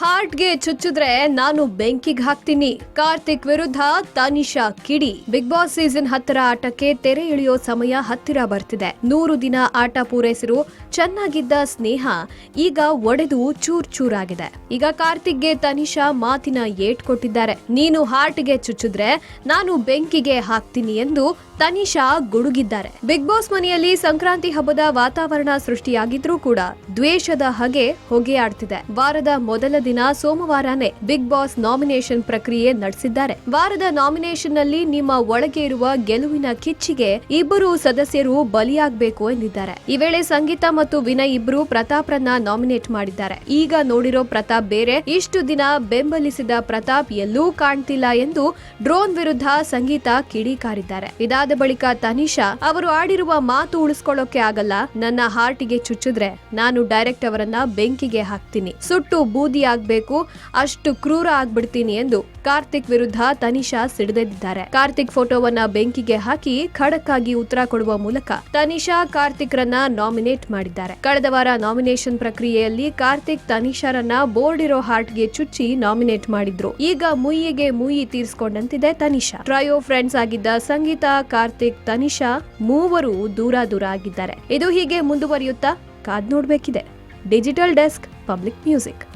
ಹಾರ್ಟ್ಗೆ ಚುಚ್ಚಿದ್ರೆ ನಾನು ಬೆಂಕಿಗೆ ಹಾಕ್ತೀನಿ. ಕಾರ್ತಿಕ್ ವಿರುದ್ಧ ತನಿಷಾ ಕಿಡಿ. ಬಿಗ್ ಬಾಸ್ ಸೀಸನ್ ಹತ್ತರ ಆಟಕ್ಕೆ ತೆರೆ ಇಳಿಯೋ ಸಮಯ ಹತ್ತಿರ ಬರ್ತಿದೆ. ನೂರು ದಿನ ಆಟ ಪೂರೈಸಿರು ಚೆನ್ನಾಗಿದ್ದ ಸ್ನೇಹ ಈಗ ಒಡೆದು ಚೂರ್ ಚೂರಾಗಿದೆ. ಈಗ ಕಾರ್ತಿಕ್ಗೆ ತನಿಷಾ ಮಾತಿನ ಏಟ್ ಕೊಟ್ಟಿದ್ದಾರೆ. ನೀನು ಹಾರ್ಟ್ಗೆ ಚುಚ್ಚಿದ್ರೆ ನಾನು ಬೆಂಕಿಗೆ ಹಾಕ್ತೀನಿ ಎಂದು ತನಿಷಾ ಗುಡುಗಿದ್ದಾರೆ. ಬಿಗ್ ಬಾಸ್ ಮನೆಯಲ್ಲಿ ಸಂಕ್ರಾಂತಿ ಹಬ್ಬದ ವಾತಾವರಣ ಸೃಷ್ಟಿಯಾಗಿದ್ರೂ ಕೂಡ ದ್ವೇಷದ ಹಗೆ ಹೊಗೆಯಾಡ್ತಿದೆ. ವಾರದ ಮೊದಲ ಸೋಮವಾರನೇ ಬಿಗ್ ಬಾಸ್ ನಾಮಿನೇಷನ್ ಪ್ರಕ್ರಿಯೆ ನಡೆಸಿದ್ದಾರೆ. ವಾರದ ನಾಮಿನೇಷನ್ನಲ್ಲಿ ನಿಮ್ಮ ಒಳಗೆ ಇರುವ ಗೆಲುವಿನ ಕಿಚ್ಚಿಗೆ ಇಬ್ಬರು ಸದಸ್ಯರು ಬಲಿಯಾಗಬೇಕು ಎಂದಿದ್ದಾರೆ. ಈ ವೇಳೆ ಸಂಗೀತ ಮತ್ತು ವಿನಯ್ ಇಬ್ರು ಪ್ರತಾಪ್ರನ್ನ ನಾಮಿನೇಟ್ ಮಾಡಿದ್ದಾರೆ. ಈಗ ನೋಡಿರೋ ಪ್ರತಾಪ್ ಬೇರೆ, ಇಷ್ಟು ದಿನ ಬೆಂಬಲಿಸಿದ ಪ್ರತಾಪ್ ಎಲ್ಲೂ ಕಾಣ್ತಿಲ್ಲ ಎಂದು ಡ್ರೋನ್ ವಿರುದ್ಧ ಸಂಗೀತ ಕಿಡಿಕಾರಿದ್ದಾರೆ. ಇದಾದ ಬಳಿಕ ತನಿಷಾ, ಅವರು ಆಡಿರುವ ಮಾತು ಉಳಿಸ್ಕೊಳ್ಳೋಕೆ ಆಗಲ್ಲ. ನನ್ನ ಹಾರ್ಟಿಗೆ ಚುಚ್ಚಿದ್ರೆ ನಾನು ಡೈರೆಕ್ಟ್ ಅವರನ್ನ ಬೆಂಕಿಗೆ ಹಾಕ್ತೀನಿ. ಸುಟ್ಟು ಬೂದಿ ಆಗ್ಬೇಕು, ಅಷ್ಟು ಕ್ರೂರ ಆಗ್ಬಿಡ್ತೀನಿ ಎಂದು ಕಾರ್ತಿಕ್ ವಿರುದ್ಧ ತನಿಷಾ ಸಿಡಿದೆದ್ದಿದ್ದಾರೆ. ಕಾರ್ತಿಕ್ ಫೋಟೋವನ್ನ ಬೆಂಕಿಗೆ ಹಾಕಿ ಖಡಕ್ ಆಗಿ ಉತ್ತರ ಕೊಡುವ ಮೂಲಕ ತನಿಷಾ ಕಾರ್ತಿಕ್ ರನ್ನ ನಾಮಿನೇಟ್ ಮಾಡಿದ್ದಾರೆ. ಕಳೆದ ವಾರ ನಾಮಿನೇಷನ್ ಪ್ರಕ್ರಿಯೆಯಲ್ಲಿ ಕಾರ್ತಿಕ್ ತನಿಷಾರನ್ನ ಬೋರ್ಡ್ ಇರೋ ಹಾರ್ಟ್ಗೆ ಚುಚ್ಚಿ ನಾಮಿನೇಟ್ ಮಾಡಿದ್ರು. ಈಗ ಮುಯಿಗೆ ಮುಯಿ ತೀರ್ಸ್ಕೊಂಡಂತಿದೆ ತನಿಷಾ. ಟ್ರಯೋ ಫ್ರೆಂಡ್ಸ್ ಆಗಿದ್ದ ಸಂಗೀತ, ಕಾರ್ತಿಕ್, ತನಿಷಾ ಮೂವರು ದೂರ ದೂರ ಆಗಿದ್ದಾರೆ. ಇದು ಹೀಗೆ ಮುಂದುವರಿಯುತ್ತಾ ಕಾದ್ ನೋಡ್ಬೇಕಿದೆ. Digital desk, public music.